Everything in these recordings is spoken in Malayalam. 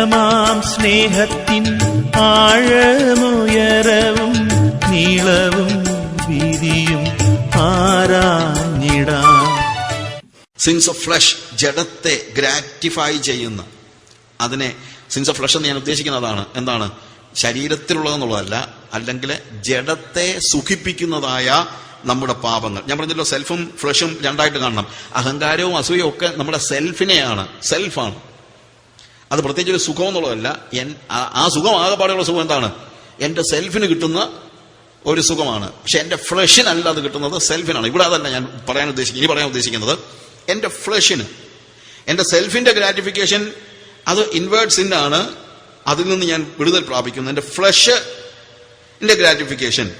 പരമാം സ്നേഹത്തിൻ ആഴമുയരവും നീളവും വീതിയും ആരാഞ്ഞിടാം. സിൻസ് ഓഫ് ഫ്ലഷ് ജഡത്തെ ഗ്രാറ്റിഫൈ ചെയ്യുന്ന. അതിനെ സിൻസ് ഓഫ് ഫ്ലഷ് എന്ന് ഞാൻ ഉദ്ദേശിക്കുന്നതാണ്. എന്താണ്? ശരീരത്തിലുള്ളതെന്നുള്ളതല്ല അല്ലെങ്കിൽ ജഡത്തെ സുഖിപ്പിക്കുന്നതായ നമ്മുടെ പാപങ്ങൾ. ഞാൻ പറഞ്ഞല്ലോ സെൽഫും ഫ്ലഷും രണ്ടായിട്ട് കാണണം. അഹങ്കാരവും അസൂയവും ഒക്കെ നമ്മുടെ സെൽഫിനെയാണ് സെൽഫാണ് അത് പ്രത്യേകിച്ച് ഒരു സുഖം എന്നുള്ളതല്ല. ആ- സുഖം ആകെപ്പാടെയുള്ള സുഖം എന്താണ്? എന്റെ സെൽഫിന് കിട്ടുന്ന ഒരു സുഖമാണ്. പക്ഷെ എന്റെ ഫ്ലഷിനല്ല അത് കിട്ടുന്നത് സെൽഫിനാണ്. ഇവിടെ അതല്ല ഞാൻ പറയാൻ ഉദ്ദേശിക്കുന്നത് ഇനി പറയാൻ ഉദ്ദേശിക്കുന്നത്. എന്റെ ഫ്ലഷിന് എന്റെ സെൽഫിന്റെ ഗ്രാറ്റിഫിക്കേഷൻ അത് ഇൻവേർട്സിന്റെ ആണ് അതിൽ നിന്ന് ഞാൻ വിടുതൽ പ്രാപിക്കുന്നു. എന്റെ ഫ്ലഷിന്റെ ഗ്രാറ്റിഫിക്കേഷൻ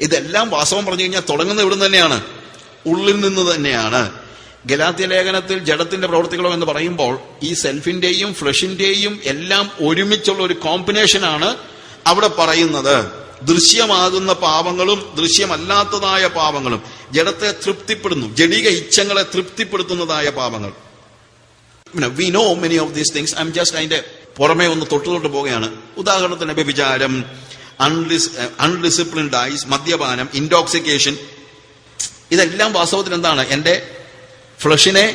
ഇതെല്ലാം വാസ്തവം പറഞ്ഞു കഴിഞ്ഞാൽ തുടങ്ങുന്ന ഇവിടുന്ന് തന്നെയാണ്. ഉള്ളിൽ നിന്ന് തന്നെയാണ്. ഗലാത്യ ലേഖനത്തിൽ ജഡത്തിന്റെ പ്രവൃത്തികളോ എന്ന് പറയുമ്പോൾ ഈ സെൽഫിന്റെയും ഫ്ലഷിന്റെയും എല്ലാം ഒരുമിച്ചുള്ള ഒരു കോമ്പിനേഷനാണ് അവിടെ പറയുന്നത്. ദൃശ്യമാകുന്ന പാപങ്ങളും ദൃശ്യമല്ലാത്തതായ പാപങ്ങളും ജഡത്തെ തൃപ്തിപ്പെടുന്നു. ജഡിക ഇച്ഛങ്ങളെ തൃപ്തിപ്പെടുത്തുന്നതായ പാപങ്ങൾ we know many of these things I'm just അതിന്റെ പുറമേ ഒന്ന് തൊട്ടു തൊട്ട് പോവുകയാണ്. ഉദാഹരണത്തിന് വ്യഭിചാരം അൺഡിസ് അൺഡിസിപ്ലിൻഡ് ഐസ് മദ്യപാനം ഇൻടോക്സിക്കേഷൻ ഇതെല്ലാം വാസ്തവത്തിൽ എന്താണ്? എന്റെ ഫ്ലഷിനെ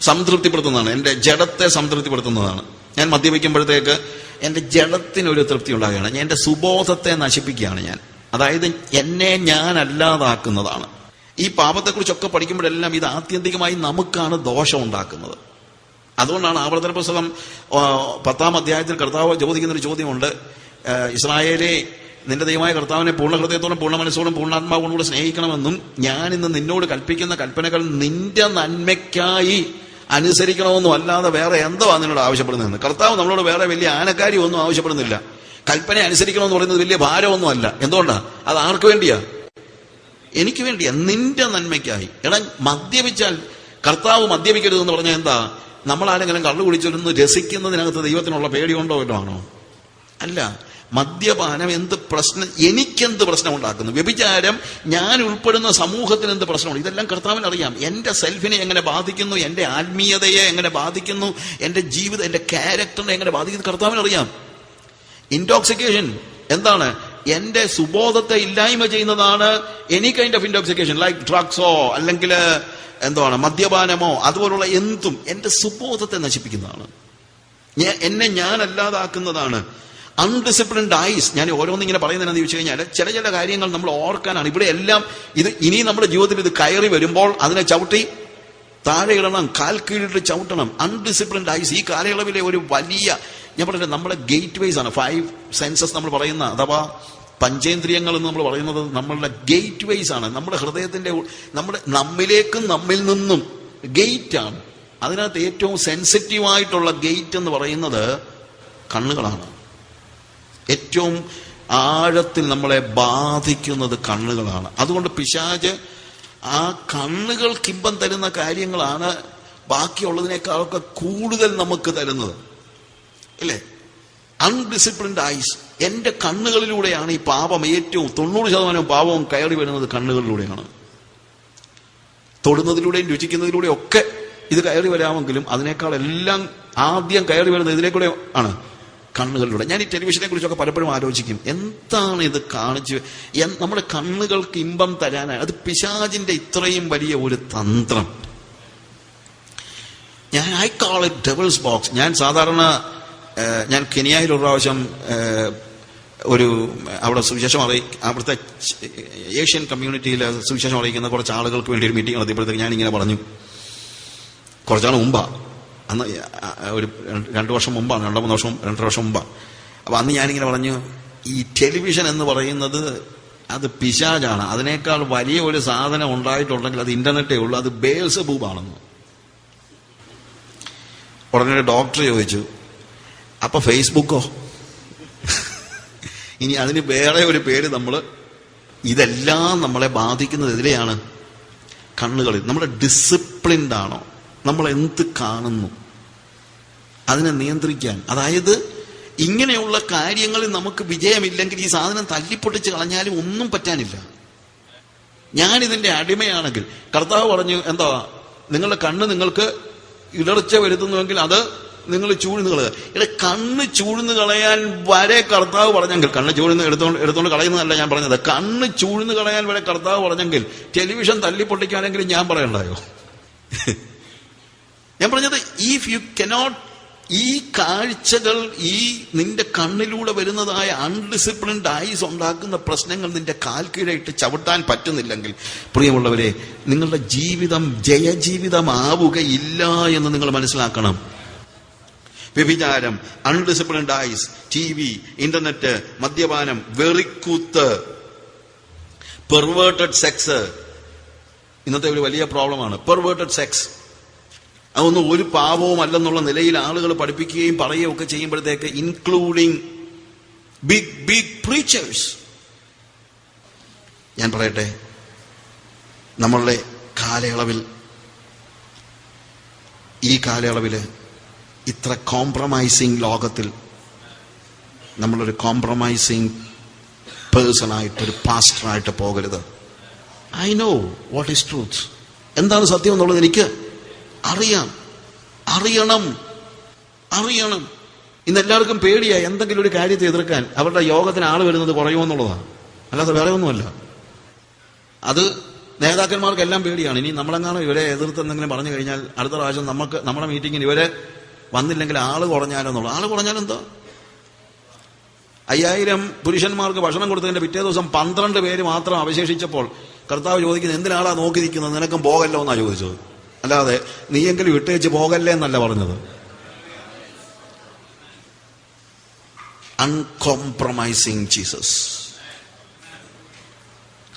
സംതൃപ്തിപ്പെടുത്തുന്നതാണ് എന്റെ ജഡത്തെ സംതൃപ്തിപ്പെടുത്തുന്നതാണ്. ഞാൻ മദ്യപിക്കുമ്പോഴത്തേക്ക് എന്റെ ജഡത്തിനൊരു തൃപ്തി ഉണ്ടാകുകയാണ് ഞാൻ എന്റെ സുബോധത്തെ നശിപ്പിക്കുകയാണ് ഞാൻ. അതായത് എന്നെ ഞാൻ അല്ലാതാക്കുന്നതാണ് ഈ പാപത്തെക്കുറിച്ചൊക്കെ പഠിക്കുമ്പോഴെല്ലാം ഇത് ആത്യന്തികമായി നമുക്കാണ് ദോഷം ഉണ്ടാക്കുന്നത് അതുകൊണ്ടാണ് ആവർത്തന പുസ്തകം പത്താം അധ്യായത്തിൽ കർത്താവ് ചോദിക്കുന്ന ഒരു ചോദ്യമുണ്ട് ഇസ്രായേലെ നിന്റെ ദൈവമായ കർത്താവിനെ പൂർണ ഹൃദയത്തോടും പൂർണ മനസ്സോടും പൂർണാത്മാവോടും കൂടെ സ്നേഹിക്കണമെന്നും ഞാൻ ഇന്ന് നിന്നോട് കൽപ്പിക്കുന്ന കൽപ്പനകൾ നിന്റെ നന്മയ്ക്കായി അനുസരിക്കണമെന്നും അല്ലാതെ വേറെ എന്തോ നിന്നോട് ആവശ്യപ്പെടുന്നതെന്ന്? കർത്താവ് നമ്മളോട് വേറെ വലിയ ആനക്കാരി ഒന്നും ആവശ്യപ്പെടുന്നില്ല. കൽപ്പന അനുസരിക്കണമെന്ന് പറയുന്നത് വലിയ ഭാരമൊന്നും അല്ല. എന്തുകൊണ്ടാ? അത് ആർക്ക് വേണ്ടിയാ? എനിക്ക് വേണ്ടിയാ. നിന്റെ നന്മയ്ക്കായി. എടാ മദ്യപിച്ചാൽ കർത്താവ് മദ്യപിക്കരുതെന്ന് പറഞ്ഞാൽ എന്താ? നമ്മൾ ആരെങ്കിലും കള്ളു കുടിച്ചിരുന്ന് രസിക്കുന്നതിനകത്ത് ദൈവത്തിനുള്ള പേടിയുണ്ടോ ഇല്ലോ ആണോ? അല്ല. മദ്യപാനം എന്ത് പ്രശ്നം എനിക്കെന്ത് പ്രശ്നം ഉണ്ടാക്കുന്നു വ്യഭിചാരം ഞാൻ ഉൾപ്പെടുന്ന സമൂഹത്തിന് എന്ത് പ്രശ്നമുണ്ട്? ഇതെല്ലാം കർത്താവിന് അറിയാം. എന്റെ സെൽഫിനെ എങ്ങനെ ബാധിക്കുന്നു? എന്റെ ആത്മീയതയെ എങ്ങനെ ബാധിക്കുന്നു? എന്റെ ജീവിതം എന്റെ ക്യാരക്ടറിനെ എങ്ങനെ ബാധിക്കുന്നു? കർത്താവിന് അറിയാം. ഇൻടോക്സിക്കേഷൻ എന്താണ്? എന്റെ സുബോധത്തെ ഇല്ലായ്മ ചെയ്യുന്നതാണ് any kind of intoxication like ഡ്രഗ്സോ അല്ലെങ്കിൽ എന്താണ് മദ്യപാനമോ അതുപോലുള്ള എന്തും എന്റെ സുബോധത്തെ നശിപ്പിക്കുന്നതാണ്. എന്നെ ഞാൻ അല്ലാതാക്കുന്നതാണ് അൺഡിസിപ്ലിൻഡ് ആയിസ് ഞാൻ ഓരോന്നിങ്ങനെ പറയുന്നതെന്ന് ചോദിച്ചു കഴിഞ്ഞാൽ ചില ചില കാര്യങ്ങൾ നമ്മൾ ഓർക്കാനാണ്. ഇവിടെ എല്ലാം ഇത് ഇനി നമ്മുടെ ജീവിതത്തിൽ ഇത് കയറി വരുമ്പോൾ അതിനെ ചവിട്ടി താഴെ ഇടണം കാൽ കീഴിട്ട് ചവിട്ടണം. അൺഡിസിപ്ലിൻഡ് ആയിസ് ഈ കാലയളവിലെ ഒരു വലിയ ഞാൻ പറഞ്ഞില്ല നമ്മുടെ ഗേറ്റ് വേസ് ആണ്. ഫൈവ് സെൻസസ് നമ്മൾ പറയുന്ന അഥവാ പഞ്ചേന്ദ്രിയങ്ങൾ എന്ന് നമ്മൾ പറയുന്നത് നമ്മളുടെ ഗേറ്റ് വേസ് ആണ്. നമ്മുടെ ഹൃദയത്തിന്റെ നമ്മുടെ നമ്മിലേക്കും നമ്മിൽ നിന്നും ഗേറ്റ് ആണ്. അതിനകത്ത് ഏറ്റവും സെൻസിറ്റീവ് ആയിട്ടുള്ള ഗേറ്റ് എന്ന് പറയുന്നത് കണ്ണുകളാണ്. ഏറ്റവും ആഴത്തിൽ നമ്മളെ ബാധിക്കുന്നത് കണ്ണുകളാണ്. അതുകൊണ്ട് പിശാജ് ആ കണ്ണുകൾ ഇമ്പം തരുന്ന കാര്യങ്ങളാണ് ബാക്കിയുള്ളതിനേക്കാളൊക്കെ കൂടുതൽ നമുക്ക് തരുന്നത്. അല്ലേ? അൺഡിസിപ്ലിൻഡ് ഐസ് എന്റെ കണ്ണുകളിലൂടെയാണ് ഈ പാപം ഏറ്റവും തൊണ്ണൂറ് ശതമാനം പാപവും കയറി വരുന്നത് കണ്ണുകളിലൂടെയാണ്. തൊടുന്നതിലൂടെയും രുചിക്കുന്നതിലൂടെയും ഒക്കെ ഇത് കയറി വരാമെങ്കിലും അതിനേക്കാൾ എല്ലാം ആദ്യം കയറി വരുന്നത് ഇതിലേക്കൂടെ ആണ് കണ്ണുകളിലൂടെ. ഞാൻ ഈ ടെലിവിഷനെ കുറിച്ചൊക്കെ പലപ്പോഴും ആലോചിക്കും. എന്താണ് ഇത് കാണിച്ച് നമ്മുടെ കണ്ണുകൾക്ക് ഇമ്പം തരാനായി? അത് പിശാജിന്റെ ഇത്രയും വലിയ ഒരു തന്ത്രം. ഞാൻ I call it devil's box ഞാൻ സാധാരണ ഞാൻ കെനിയായിൽ ഒരു പ്രാവശ്യം ഒരു അവിടെ സുവിശേഷം അറിയി അവിടുത്തെ ഏഷ്യൻ കമ്മ്യൂണിറ്റിയിൽ സുവിശേഷം അറിയിക്കുന്ന കുറച്ച് ആളുകൾക്ക് വേണ്ടി ഒരു മീറ്റിംഗ് നടത്തിയപ്പോഴത്തേക്ക് ഞാൻ ഇങ്ങനെ പറഞ്ഞു. കുറച്ചാൾ മുമ്പാ അന്ന് ഒരു രണ്ട് വർഷം മുമ്പാണ് രണ്ടോ മൂന്ന് വർഷം രണ്ടര വർഷം മുമ്പാണ് അപ്പൊ അന്ന് ഞാനിങ്ങനെ പറഞ്ഞു ഈ ടെലിവിഷൻ എന്ന് പറയുന്നത് അത് പിശാജാണ് അതിനേക്കാൾ വലിയ ഒരു സാധനം ഉണ്ടായിട്ടുണ്ടെങ്കിൽ അത് ഇന്റർനെറ്റേ ഉള്ളൂ. അത് ബേൽസ് ബൂബാണെന്ന് ഉടനെ ഡോക്ടർ ചോദിച്ചു അപ്പൊ ഫേസ്ബുക്കോ? ഇനി അതിന് വേറെ ഒരു പേര് നമ്മൾ ഇതെല്ലാം നമ്മളെ ബാധിക്കുന്നത് എതിരെയാണ് കണ്ണുകളിൽ. നമ്മൾ ഡിസിപ്ലിൻഡ് ആണോ? നമ്മൾ എന്ത് കാണുന്നു? അതിനെ നിയന്ത്രിക്കാൻ. അതായത് ഇങ്ങനെയുള്ള കാര്യങ്ങളിൽ നമുക്ക് വിജയമില്ലെങ്കിൽ ഈ സാധനം തല്ലിപ്പൊട്ടിച്ച് കളഞ്ഞാലും ഒന്നും പറ്റാനില്ല. ഞാൻ ഇതിന്റെ അടിമയാണെങ്കിൽ കർത്താവ് പറഞ്ഞു എന്താ നിങ്ങളുടെ കണ്ണ് നിങ്ങൾക്ക് ഇടർച്ച വരുത്തുന്നുവെങ്കിൽ അത് നിങ്ങൾ ചൂഴ്ന്നു കളയുക. ഇവിടെ കണ്ണ് ചൂഴ്ന്നു കളയാൻ വരെ കർത്താവ് പറഞ്ഞെങ്കിൽ കണ്ണ് ചൂഴ്ന്ന് എടുത്തോണ്ട് എടുത്തോണ്ട് കളയുന്നതല്ല ഞാൻ പറഞ്ഞത്. കണ്ണ് ചൂഴ്ന്നു കളയാൻ വരെ കർത്താവ് പറഞ്ഞെങ്കിൽ ടെലിവിഷൻ തല്ലിപ്പൊട്ടിക്കാനെങ്കിലും ഞാൻ പറയണ്ടായോ? ഞാൻ പറഞ്ഞത് ഇഫ് യു കനോട്ട് ഈ കാഴ്ചകൾ ഈ നിന്റെ കണ്ണിലൂടെ വരുന്നതായ അൺഡിസിപ്ലിൻഡ് ഐസ് ഉണ്ടാക്കുന്ന പ്രശ്നങ്ങൾ നിന്റെ കാൽക്കീഴായിട്ട് ചവിട്ടാൻ പറ്റുന്നില്ലെങ്കിൽ പ്രിയമുള്ളവരെ നിങ്ങളുടെ ജീവിതം ജയജീവിതമാവുകയില്ല എന്ന് നിങ്ങൾ മനസ്സിലാക്കണം. വ്യഭിചാരം undisciplined eyes T V internet മദ്യപാനം വെറിക്കൂത്ത് പെർവേർട്ടഡ് സെക്സ് ഇന്നത്തെ ഒരു വലിയ പ്രോബ്ലമാണ് പെർവേർട്ടഡ് സെക്സ് അതൊന്നും ഒരു പാപവും അല്ലെന്നുള്ള നിലയിൽ ആളുകൾ പഠിപ്പിക്കുകയും പറയുകയും ഒക്കെ ചെയ്യുമ്പോഴത്തേക്ക് ഇൻക്ലൂഡിങ് ബിഗ് ബിഗ് പ്രീച്ചേഴ്സ് ഞാൻ പറയട്ടെ നമ്മളുടെ കാലയളവിൽ ഈ കാലയളവിൽ ഇത്ര കോംപ്രമൈസിങ് ലോകത്തിൽ നമ്മളൊരു കോംപ്രമൈസിങ് പേഴ്സണായിട്ട് ഒരു പാസ്റ്ററായിട്ട് പോകരുത്. I know what is truth എന്താണ് സത്യം എന്നുള്ളത് എനിക്ക് അറിയാം. അറിയണം. അറിയണം. ഇന്ന് എല്ലാവർക്കും പേടിയായി എന്തെങ്കിലും ഒരു കാര്യത്തെ എതിർക്കാൻ. അവരുടെ യോഗത്തിന് ആൾ വരുന്നത് കുറയുമെന്നുള്ളതാണ് അല്ലാതെ വേറെ ഒന്നുമല്ല. അത് നേതാക്കന്മാർക്കെല്ലാം പേടിയാണ്. ഇനി നമ്മളെങ്ങാനും ഇവരെ എതിർത്ത് എന്തെങ്കിലും പറഞ്ഞു കഴിഞ്ഞാൽ അടുത്ത പ്രാവശ്യം നമുക്ക് നമ്മുടെ മീറ്റിങ്ങിന് ഇവരെ വന്നില്ലെങ്കിൽ ആൾ കുറഞ്ഞാലോ എന്നുള്ളത് ആൾ കുറഞ്ഞാലെന്തോ? അയ്യായിരം പുരുഷന്മാർക്ക് ഭക്ഷണം കൊടുത്തതിന്റെ പിറ്റേ ദിവസം പന്ത്രണ്ട് പേര് മാത്രം അവശേഷിച്ചപ്പോൾ കർത്താവ് ചോദിക്കുന്നത് എന്തിനാളാ നോക്കി നിൽക്കുന്നത്? നിനക്കും പോകല്ലോ എന്നാണ് ചോദിച്ചത്. അല്ലാതെ നീയെങ്കിലും വിട്ടേച്ച് പോകല്ലേ എന്നല്ല പറഞ്ഞത്. അൺകോംപ്രമൈസിങ് ജീസസ്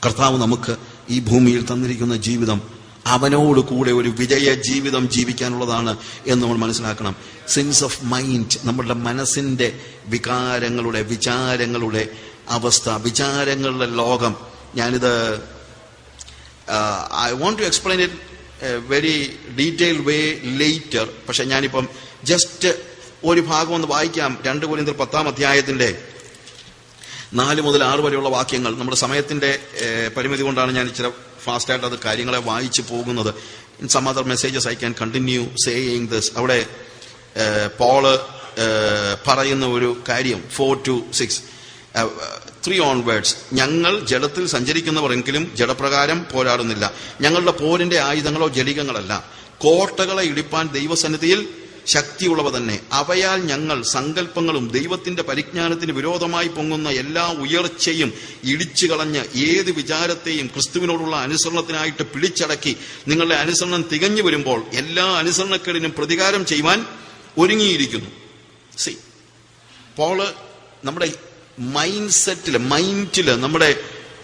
കർത്താവ് നമുക്ക് ഈ ഭൂമിയിൽ തന്നിരിക്കുന്ന ജീവിതം അവനോട് കൂടെ ഒരു വിജയ ജീവിതം ജീവിക്കാനുള്ളതാണ് എന്ന് നമ്മൾ മനസ്സിലാക്കണം. സെൻസ് ഓഫ് മൈൻഡ് നമ്മളുടെ മനസ്സിന്റെ വികാരങ്ങളുടെ വിചാരങ്ങളുടെ അവസ്ഥ വിചാരങ്ങളുടെ ലോകം. ഞാനിത് I want to explain it very detail way later പക്ഷെ ഞാനിപ്പം ജസ്റ്റ് ഒരു ഭാഗം ഒന്ന് വായിക്കാം. രണ്ട് കുരിന്തിൽ പത്താം അധ്യായത്തിന്റെ നാല് മുതൽ ആറ് വരെയുള്ള വാക്യങ്ങൾ. നമ്മുടെ സമയത്തിന്റെ പരിമിതി കൊണ്ടാണ് ഞാൻ ഇച്ചിരി ഫാസ്റ്റായിട്ട് അത് കാര്യങ്ങളെ വായിച്ചു പോകുന്നത്. In some other messages I can continue saying this അവിടെ പോൾ പറയുന്ന ഒരു കാര്യം. Four two six three onwards ഞങ്ങൾ ജഡത്തിൽ സഞ്ചരിക്കുന്നവരെങ്കിലും ജലപ്രകാരം പോരാടുന്നില്ല. ഞങ്ങളുടെ പോരിന്റെ ആയുധങ്ങളോ ജലികങ്ങളല്ല കോട്ടകളെ ഇടിപ്പാൻ ദൈവസന്നിധിയിൽ ശക്തിയുള്ളവ തന്നെ. അവയാൽ ഞങ്ങൾ സങ്കല്പങ്ങളും ദൈവത്തിന്റെ പരിജ്ഞാനത്തിന് വിരോധമായി പൊങ്ങുന്ന എല്ലാ ഉയർച്ചയും ഇടിച്ചു കളഞ്ഞ് ഏത് വിചാരത്തെയും ക്രിസ്തുവിനോടുള്ള അനുസരണത്തിനായിട്ട് പിടിച്ചടക്കി നിങ്ങളുടെ അനുസരണം തികഞ്ഞു വരുമ്പോൾ എല്ലാ അനുസരണക്കേടിനും പ്രതികാരം ചെയ്യുവാൻ ഒരുങ്ങിയിരിക്കുന്നു. സി പോൾ നമ്മുടെ മൈൻഡ് സെറ്റിൽ മൈൻഡിൽ നമ്മുടെ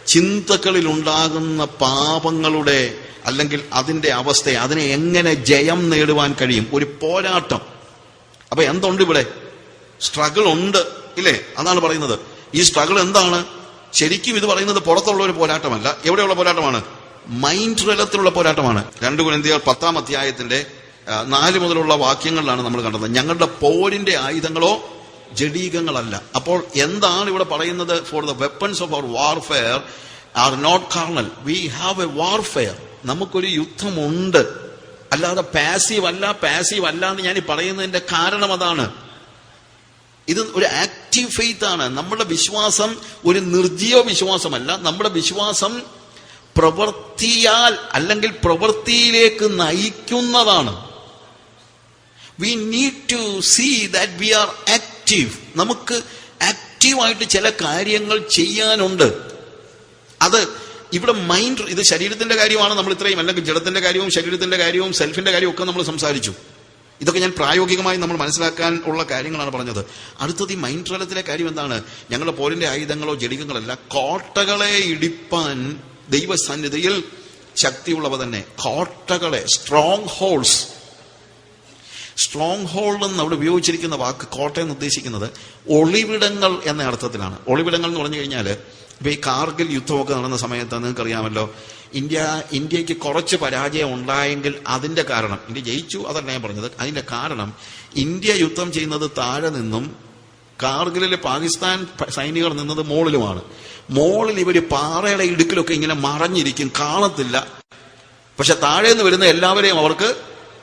ചിന്തകളിൽ ഉണ്ടാകുന്ന പാപങ്ങളുടെ അല്ലെങ്കിൽ അതിന്റെ അവസ്ഥയെ അതിനെ എങ്ങനെ ജയം നേടുവാൻ കഴിയും? ഒരു പോരാട്ടം. അപ്പൊ എന്തുണ്ട് ഇവിടെ? സ്ട്രഗിൾ ഉണ്ട് ഇല്ലേ? അതാണ് പറയുന്നത്. ഈ സ്ട്രഗിൾ എന്താണ്? ശരിക്കും ഇത് പറയുന്നത് പുറത്തുള്ള ഒരു പോരാട്ടമല്ല. എവിടെയുള്ള പോരാട്ടമാണ്? മൈൻഡ് തലത്തിലുള്ള പോരാട്ടമാണ്. രണ്ടു കുനന്തികൾ പത്താം അധ്യായത്തിന്റെ നാല് മുതലുള്ള വാക്യങ്ങളിലാണ് നമ്മൾ കണ്ടത്. ഞങ്ങളുടെ പോരിന്റെ ആയുധങ്ങളോ ജഡീകങ്ങളല്ല. അപ്പോൾ എന്താണ് ഇവിടെ പറയുന്നത്? For the weapons of our warfare are not carnal we have a warfare നമുക്കൊരു യുദ്ധമുണ്ട്. അല്ലാതെ പാസീവ് അല്ല പാസീവ് അല്ല എന്ന് ഞാൻ പറയുന്നതിന്റെ കാരണം അതാണ്. ഇത് ഒരു ആക്റ്റീവ് ഫെയ്ത്ത് ആണ്. നമ്മുടെ വിശ്വാസം ഒരു നിർജീവ വിശ്വാസമല്ല. നമ്മുടെ വിശ്വാസം പ്രവൃത്തിയാൽ അല്ലെങ്കിൽ പ്രവൃത്തിയിലേക്ക് നയിക്കുന്നതാണ്. We need to see that we are active നമുക്ക് ആക്റ്റീവായിട്ട് ചില കാര്യങ്ങൾ ചെയ്യാനുണ്ട്. അത് ഇവിടെ മൈൻഡ് ഇത് ശരീരത്തിന്റെ കാര്യമാണ് നമ്മൾ ഇത്രയും അല്ലെങ്കിൽ ജഡത്തിന്റെ കാര്യവും ശരീരത്തിന്റെ കാര്യവും സെൽഫിന്റെ കാര്യവും ഒക്കെ നമ്മൾ സംസാരിച്ചു. ഇതൊക്കെ ഞാൻ പ്രായോഗികമായി നമ്മൾ മനസ്സിലാക്കാൻ ഉള്ള കാര്യങ്ങളാണ് പറഞ്ഞത്. അടുത്തത് ഈ മൈൻഡ് തലത്തിലെ കാര്യം എന്താണ്? ഞങ്ങളുടെ പോലിന്റെ ആയുധങ്ങളോ ജടികങ്ങളല്ല കോട്ടകളെ ഇടിപ്പാൻ ദൈവസന്നിധിയിൽ ശക്തിയുള്ളവ തന്നെ. കോട്ടകളെ സ്ട്രോങ് ഹോൾസ് സ്ട്രോങ് ഹോൾഡ് എന്ന് അവിടെ ഉപയോഗിച്ചിരിക്കുന്ന വാക്ക് കോട്ടയം ഉദ്ദേശിക്കുന്നത് ഒളിവിടങ്ങൾ എന്ന അർത്ഥത്തിലാണ്. ഒളിവിടങ്ങൾ എന്ന് പറഞ്ഞു കഴിഞ്ഞാൽ ഇപ്പൊ ഈ കാർഗിൽ യുദ്ധമൊക്കെ നടന്ന സമയത്ത് നിങ്ങൾക്ക് അറിയാമല്ലോ ഇന്ത്യ ഇന്ത്യയ്ക്ക് കുറച്ച് പരാജയം ഉണ്ടായെങ്കിൽ അതിന്റെ കാരണം ഇന്ത്യ ജയിച്ചു അതല്ല ഞാൻ പറഞ്ഞത് അതിന്റെ കാരണം ഇന്ത്യ യുദ്ധം ചെയ്യുന്നത് താഴെ നിന്നും കാർഗിലിലെ പാകിസ്ഥാൻ സൈനികർ നിന്നത് മോളിലുമാണ്. മോളിൽ ഇവർ പാറയുടെ ഇടുക്കിലൊക്കെ ഇങ്ങനെ മറഞ്ഞിരിക്കും കാണത്തില്ല. പക്ഷെ താഴെ നിന്ന് വരുന്ന എല്ലാവരെയും അവർക്ക്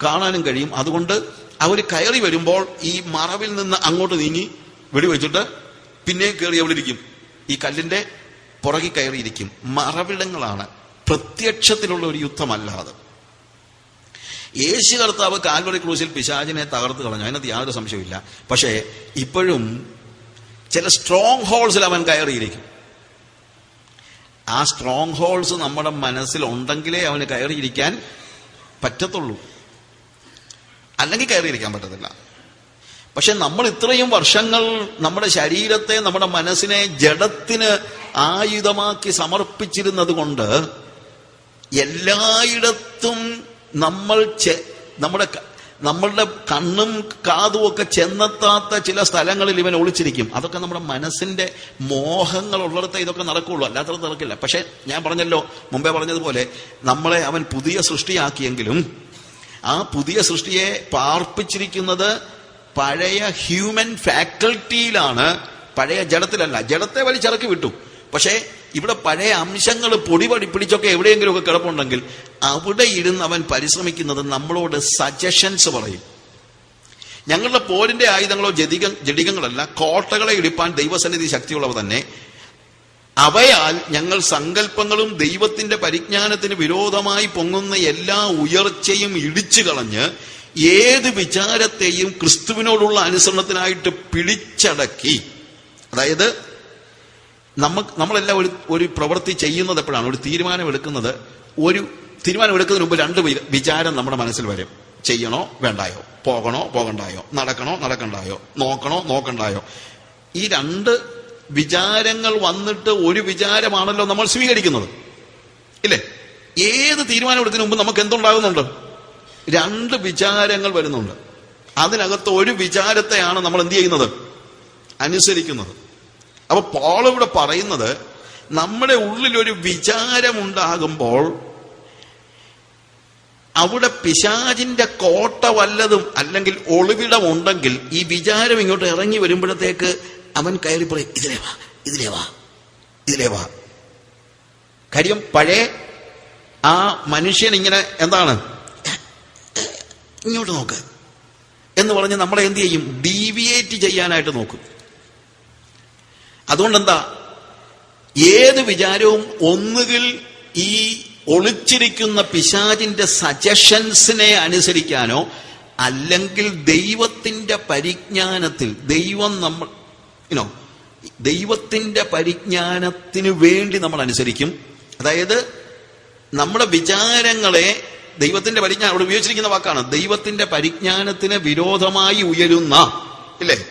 കാണാനും കഴിയും. അതുകൊണ്ട് അവർ കയറി വരുമ്പോൾ ഈ മറവിൽ നിന്ന് അങ്ങോട്ട് നീങ്ങി വെടിവെച്ചിട്ട് പിന്നെയും കയറി അവളിരിക്കും ഈ കല്ലിന്റെ പുറകിൽ കയറിയിരിക്കും മറവിടങ്ങളാണ്. പ്രത്യക്ഷത്തിലുള്ള ഒരു യുദ്ധമല്ലാതെ യേശു കർത്താവ് കാൽവറി ക്രൂസിൽ പിശാചിനെ തകർത്ത് കളഞ്ഞു. അതിനകത്ത് യാതൊരു സംശയമില്ല പക്ഷേ ഇപ്പോഴും ചില സ്ട്രോങ് ഹോൾസിൽ അവൻ കയറിയിരിക്കും. ആ സ്ട്രോങ് ഹോൾസ് നമ്മുടെ മനസ്സിൽ ഉണ്ടെങ്കിലേ അവന് കയറിയിരിക്കാൻ പറ്റത്തുള്ളൂ. അല്ലെങ്കിൽ കയറിയിരിക്കാൻ പറ്റത്തില്ല. പക്ഷെ നമ്മൾ ഇത്രയും വർഷങ്ങൾ നമ്മുടെ ശരീരത്തെ നമ്മുടെ മനസ്സിനെ ജഡത്തിന് ആയുധമാക്കി സമർപ്പിച്ചിരുന്നത് കൊണ്ട് എല്ലായിടത്തും നമ്മൾ നമ്മുടെ നമ്മളുടെ കണ്ണും കാതും ഒക്കെ ചെന്നെത്താത്ത ചില സ്ഥലങ്ങളിൽ ഇവൻ ഒളിച്ചിരിക്കും. അതൊക്കെ നമ്മുടെ മനസ്സിന്റെ മോഹങ്ങൾ ഉള്ളിടത്തെ ഇതൊക്കെ നടക്കുള്ളൂ. അല്ലാത്ത നടക്കില്ല. പക്ഷെ ഞാൻ പറഞ്ഞല്ലോ മുമ്പേ പറഞ്ഞതുപോലെ നമ്മളെ അവൻ പുതിയ സൃഷ്ടിയാക്കിയെങ്കിലും ആ പുതിയ സൃഷ്ടിയെ പാർപ്പിച്ചിരിക്കുന്നത് പഴയ ഹ്യൂമൻ ഫാക്കൽറ്റിയിലാണ്. പഴയ ജഡത്തിലല്ല. ജഡത്തെ വലിച്ചിറക്കി വിട്ടു. പക്ഷേ ഇവിടെ പഴയ അംശങ്ങൾ പൊടിപടി പിടിച്ചൊക്കെ എവിടെയെങ്കിലുമൊക്കെ കിടപ്പുണ്ടെങ്കിൽ അവിടെ ഇരുന്ന് അവൻ പരിശ്രമിക്കുന്നത് നമ്മളോട് സജഷൻസ് പറയും. ഞങ്ങളുടെ പോരിന്റെ ആയുധങ്ങളോ ജഡിക ജഡികങ്ങളല്ല കോട്ടകളെ ഇടിപ്പാൻ ദൈവസന്നിധി ശക്തിയുള്ളവ തന്നെ അവയാൽ ഞങ്ങൾ സങ്കല്പങ്ങളും ദൈവത്തിന്റെ പരിജ്ഞാനത്തിന് വിരോധമായി പൊങ്ങുന്ന എല്ലാ ഉയർച്ചയും ഇടിച്ചു കളഞ്ഞ് ഏത് വിചാരത്തെയും ക്രിസ്തുവിനോടുള്ള അനുസരണത്തിനായിട്ട് പിടിച്ചടക്കി. അതായത് നമുക്ക് നമ്മളെല്ലാം ഒരു ഒരു പ്രവൃത്തി ചെയ്യുന്നത് എപ്പോഴാണ്? ഒരു തീരുമാനം എടുക്കുന്നത് ഒരു തീരുമാനം എടുക്കുന്നതിന് മുമ്പ് രണ്ട് വിചാരം നമ്മുടെ മനസ്സിൽ വരും. ചെയ്യണോ വേണ്ടായോ? പോകണോ പോകണ്ടായോ? നടക്കണോ നടക്കണ്ടായോ? നോക്കണോ നോക്കണ്ടായോ? ഈ രണ്ട് വിചാരങ്ങൾ വന്നിട്ട് ഒരു വിചാരമാണല്ലോ നമ്മൾ സ്വീകരിക്കുന്നത്. ഇല്ലേ? ഏത് തീരുമാനം എടുക്കുന്നതിന് മുമ്പ് നമുക്ക് എന്തുണ്ടാകുന്നുണ്ട്? രണ്ട് വിചാരങ്ങൾ വരുന്നുണ്ട്. അതിനകത്ത് ഒരു വിചാരത്തെയാണ് നമ്മൾ എന്ത് ചെയ്യുന്നത്? അനുസരിക്കുന്നത്. അപ്പൊ പോൾ ഇവിടെ പറയുന്നത് നമ്മുടെ ഉള്ളിൽ ഒരു വിചാരമുണ്ടാകുമ്പോൾ അവിടെ പിശാചിന്റെ കോട്ട വല്ലതും അല്ലെങ്കിൽ ഒളിവിടമുണ്ടെങ്കിൽ ഈ വിചാരം ഇങ്ങോട്ട് ഇറങ്ങി വരുമ്പോഴത്തേക്ക് അവൻ കയറി പറയും ഇതിലേ വാ ഇതിലേ വാ ഇതിലേ വാ. കാര്യം പഴയ ആ മനുഷ്യൻ ഇങ്ങനെ എന്താണ്? ഇങ്ങോട്ട് നോക്ക്. എന്ന് പറഞ്ഞ് നമ്മളെ എന്ത് ചെയ്യും? ഡീവിയേറ്റ് ചെയ്യാനായിട്ട് നോക്കും. അതുകൊണ്ട് എന്താ ഏത് വിചാരവും ഒന്നുകിൽ ഈ ഒളിച്ചിരിക്കുന്ന പിശാചിന്റെ സജഷൻസിനെ അനുസരിക്കാനോ അല്ലെങ്കിൽ ദൈവത്തിന്റെ പരിജ്ഞാനത്തിൽ ദൈവം നമ്മൾ യുനോ ദൈവത്തിന്റെ പരിജ്ഞാനത്തിന് വേണ്ടി നമ്മൾ അനുസരിക്കും. അതായത് നമ്മുടെ വിചാരങ്ങളെ ദൈവത്തിന്റെ പരിജ്ഞാനം അവിടെ ഉപയോഗിച്ചിരിക്കുന്ന വാക്കാണ് ദൈവത്തിന്റെ പരിജ്ഞാനത്തിന് വിരോധമായി ഉയരുന്ന ഇല്ലേ?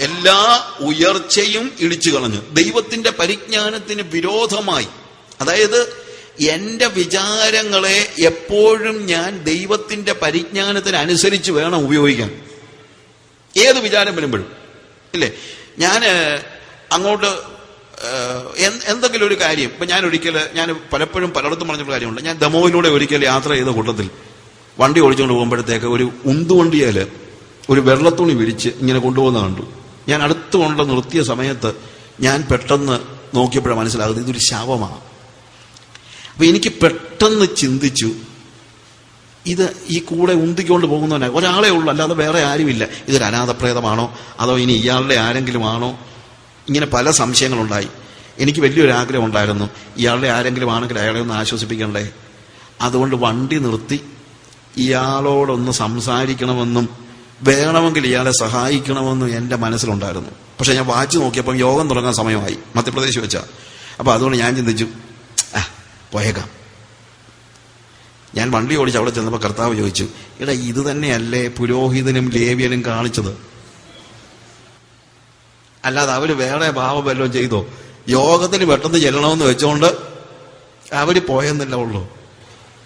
എല്ലാ ഉയർച്ചയും ഇടിച്ചു കളഞ്ഞു. ദൈവത്തിന്റെ പരിജ്ഞാനത്തിന് വിരോധമായി. അതായത് എന്റെ വിചാരങ്ങളെ എപ്പോഴും ഞാൻ ദൈവത്തിന്റെ പരിജ്ഞാനത്തിന് അനുസരിച്ച് വേണം ഉപയോഗിക്കാൻ. ഏത് വിചാരം വരുമ്പോഴും. ഇല്ലേ? ഞാൻ അങ്ങോട്ട് എന്തെങ്കിലും ഒരു കാര്യം ഇപ്പൊ ഞാൻ ഒരിക്കൽ ഞാൻ പലപ്പോഴും പലയിടത്തും പറഞ്ഞിട്ടുള്ള കാര്യമുണ്ട്. ഞാൻ ദമോവിലൂടെ ഒരിക്കൽ യാത്ര ചെയ്ത കൂട്ടത്തിൽ വണ്ടി ഓടിച്ചുകൊണ്ട് പോകുമ്പോഴത്തേക്ക് ഒരു ഉന്തുവണ്ടിയാൽ ഒരു വെള്ളത്തുണി വിരിച്ച് ഇങ്ങനെ കൊണ്ടുപോകുന്ന കണ്ടു. ഞാൻ അടുത്ത് കൊണ്ട് നിർത്തിയ സമയത്ത് ഞാൻ പെട്ടെന്ന് നോക്കിയപ്പോഴാണ് മനസ്സിലാകുന്നത് ഇതൊരു ശവമാണ്. അപ്പൊ എനിക്ക് പെട്ടെന്ന് ചിന്തിച്ചു ഇത് ഈ കൂടെ ഉന്തിക്കൊണ്ട് പോകുന്നവനെ. ഒരാളെ ഉള്ളൂ അല്ലാതെ വേറെ ആരുമില്ല. ഇതൊരു അനാഥപ്രേതമാണോ? അതോ ഇനി ഇയാളുടെ ആരെങ്കിലും ആണോ ഇങ്ങനെ പല സംശയങ്ങളുണ്ടായി. എനിക്ക് വലിയൊരു ആഗ്രഹം ഉണ്ടായിരുന്നു. ഇയാളുടെ ആരെങ്കിലും ആണെങ്കിൽ അയാളെ ഒന്ന് ആശ്വസിപ്പിക്കണ്ടേ? അതുകൊണ്ട് വണ്ടി നിർത്തി ഇയാളോടൊന്ന് സംസാരിക്കണമെന്നും വേണമെങ്കിൽ ഇയാളെ സഹായിക്കണമെന്നും എന്റെ മനസ്സിലുണ്ടായിരുന്നു. പക്ഷെ ഞാൻ വാച്ച് നോക്കിയപ്പം യോഗം തുടങ്ങാൻ സമയമായി. മധ്യപ്രദേശ് വെച്ചാ. അപ്പൊ അതുകൊണ്ട് ഞാൻ ചിന്തിച്ചു ആ പോയേക്കാം. ഞാൻ വണ്ടി ഓടിച്ച് അവിടെ ചെന്നപ്പോൾ കർത്താവ് ചോദിച്ചു എടാ ഇത് തന്നെയല്ലേ പുരോഹിതനും ലേവ്യനും കാണിച്ചത്? അല്ലാതെ അവർ വേറെ ഭാവം വല്ലതും ചെയ്തോ? യോഗത്തിന് പെട്ടെന്ന് ചെല്ലണമെന്ന് വെച്ചോണ്ട് അവർ പോയെന്നല്ല ഉള്ളൂ.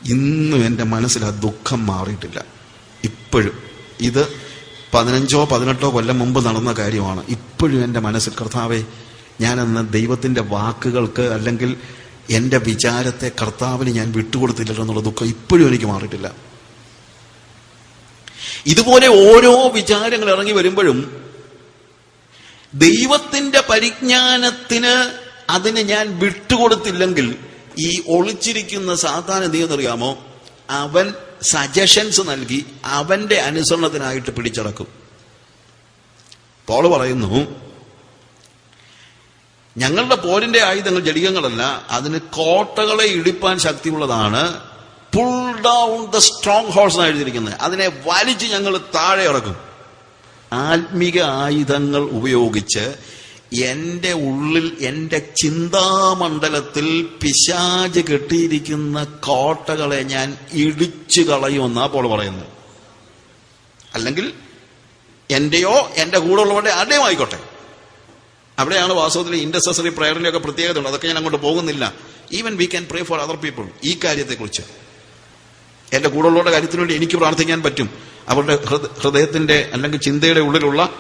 ഇന്നും എന്റെ മനസ്സിൽ ആ ദുഃഖം മാറിയിട്ടില്ല. ഇപ്പോഴും. ഇത് പതിനഞ്ചോ പതിനെട്ടോ കൊല്ലം മുമ്പ് നടന്ന കാര്യമാണ്. ഇപ്പോഴും എന്റെ മനസ്സിൽ കർത്താവെ ഞാനന്ന് ദൈവത്തിന്റെ വാക്കുകൾക്ക് അല്ലെങ്കിൽ എന്റെ വിചാരത്തെ കർത്താവിന് ഞാൻ വിട്ടുകൊടുത്തില്ലല്ലോ എന്നുള്ള ദുഃഖം ഇപ്പോഴും എനിക്ക് മാറിയിട്ടില്ല. ഇതുപോലെ ഓരോ വിചാരങ്ങൾ ഇറങ്ങി വരുമ്പോഴും ദൈവത്തിന്റെ പരിജ്ഞാനത്തിന് അതിന് ഞാൻ വിട്ടുകൊടുത്തില്ലെങ്കിൽ ഈ ഒളിച്ചിരിക്കുന്ന സാധാരണ എന്തെന്നറിയാമോ അവൻ സജഷൻസ് നൽകി അവന്റെ അനുസരണത്തിനായിട്ട് പിടിച്ചടക്കും. പോൾ പറയുന്നു ഞങ്ങളുടെ പോരിന്റെ ആയുധങ്ങൾ ജടികങ്ങളല്ല അതിന് കോട്ടകളെ ഇടിപ്പാൻ ശക്തിയുള്ളതാണ് pull down the strongholds എന്ന് എഴുതിയിരിക്കുന്നത്. അതിനെ വലിച്ച് ഞങ്ങൾ താഴെ ഇറക്കും. ആത്മീക ആയുധങ്ങൾ ഉപയോഗിച്ച് എന്റെ ഉള്ളിൽ എന്റെ ചിന്താമണ്ഡലത്തിൽ പിശാജ് കെട്ടിയിരിക്കുന്ന കോട്ടകളെ ഞാൻ ഇടിച്ചു കളയുമെന്നാ പോൾ പറയുന്നത്. അല്ലെങ്കിൽ എന്റെയോ എന്റെ കൂടെ ഉള്ളവരുടെ ആരുടെയും ആയിക്കോട്ടെ. അവിടെയാണ് വാസ്തവത്തിൽ ഇൻഡസസറി പ്രയറിലൊക്കെ പ്രത്യേകത ഉണ്ട് അതൊക്കെ ഞാൻ അങ്ങോട്ട് പോകുന്നില്ല. Even we can pray for other people ഈ കാര്യത്തെക്കുറിച്ച്. എന്റെ കൂടെയുള്ളവരുടെ കാര്യത്തിന് വേണ്ടി എനിക്ക് പ്രാർത്ഥിക്കാൻ പറ്റും. അവരുടെ ഹൃദയത്തിന്റെ അല്ലെങ്കിൽ ചിന്തയുടെ ഉള്ളിലുള്ള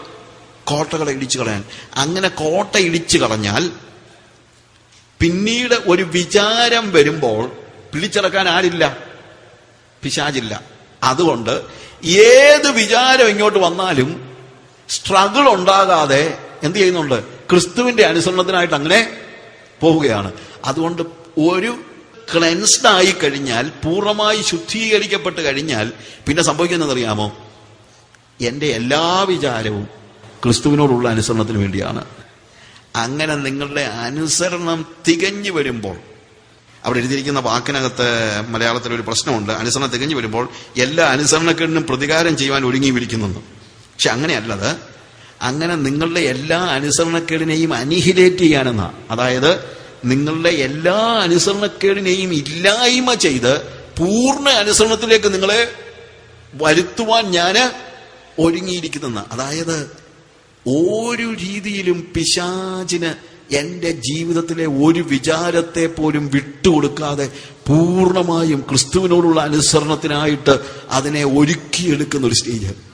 കോട്ടകളെ ഇടിച്ചു കളയാൻ. അങ്ങനെ കോട്ട ഇടിച്ചു കളഞ്ഞാൽ പിന്നീട് ഒരു വിചാരം വരുമ്പോൾ പിടിച്ചിറക്കാൻ ആരില്ല? പിശാചില്ല. അതുകൊണ്ട് ഏത് വിചാരം ഇങ്ങോട്ട് വന്നാലും സ്ട്രഗിൾ ഉണ്ടാകാതെ എന്ത് ചെയ്യുന്നുണ്ട്? ക്രിസ്തുവിന്റെ അനുസരണത്തിനായിട്ട് അങ്ങനെ പോവുകയാണ്. അതുകൊണ്ട് ഒരു ക്ലെൻസ്ഡ് ആയി കഴിഞ്ഞാൽ പൂർണമായി ശുദ്ധീകരിക്കപ്പെട്ട് കഴിഞ്ഞാൽ പിന്നെ സംഭവിക്കുന്നത് അറിയാമോ എന്റെ എല്ലാ വിചാരവും ക്രിസ്തുവിനോടുള്ള അനുസരണത്തിന് വേണ്ടിയാണ്. അങ്ങനെ നിങ്ങളുടെ അനുസരണം തികഞ്ഞു വരുമ്പോൾ അവിടെ എഴുതിയിരിക്കുന്ന വാക്കിനകത്ത് മലയാളത്തിൽ ഒരു പ്രശ്നമുണ്ട്. അനുസരണം തികഞ്ഞു വരുമ്പോൾ എല്ലാ അനുസരണക്കേടിനും പ്രതികാരം ചെയ്യുവാൻ ഒരുങ്ങിയിരിക്കുന്നുണ്ട് പക്ഷെ അങ്ങനെയല്ലത്. അങ്ങനെ നിങ്ങളുടെ എല്ലാ അനുസരണക്കേടിനെയും അനിഹിലേറ്റ് ചെയ്യാനെന്ന. അതായത് നിങ്ങളുടെ എല്ലാ അനുസരണക്കേടിനെയും ഇല്ലായ്മ ചെയ്ത് പൂർണ അനുസരണത്തിലേക്ക് നിങ്ങളെ വരുത്തുവാൻ ഞാൻ ഒരുങ്ങിയിരിക്കുന്ന അതായത് ഒരു രീതിയിലും പിശാചിന് എന്റെ ജീവിതത്തിലെ ഒരു വിചാരത്തെ പോലും വിട്ടുകൊടുക്കാതെ പൂർണമായും ക്രിസ്തുവിനോടുള്ള അനുസരണത്തിനായിട്ട് അതിനെ ഒരുക്കിയെടുക്കുന്ന ഒരു സ്റ്റേജ്.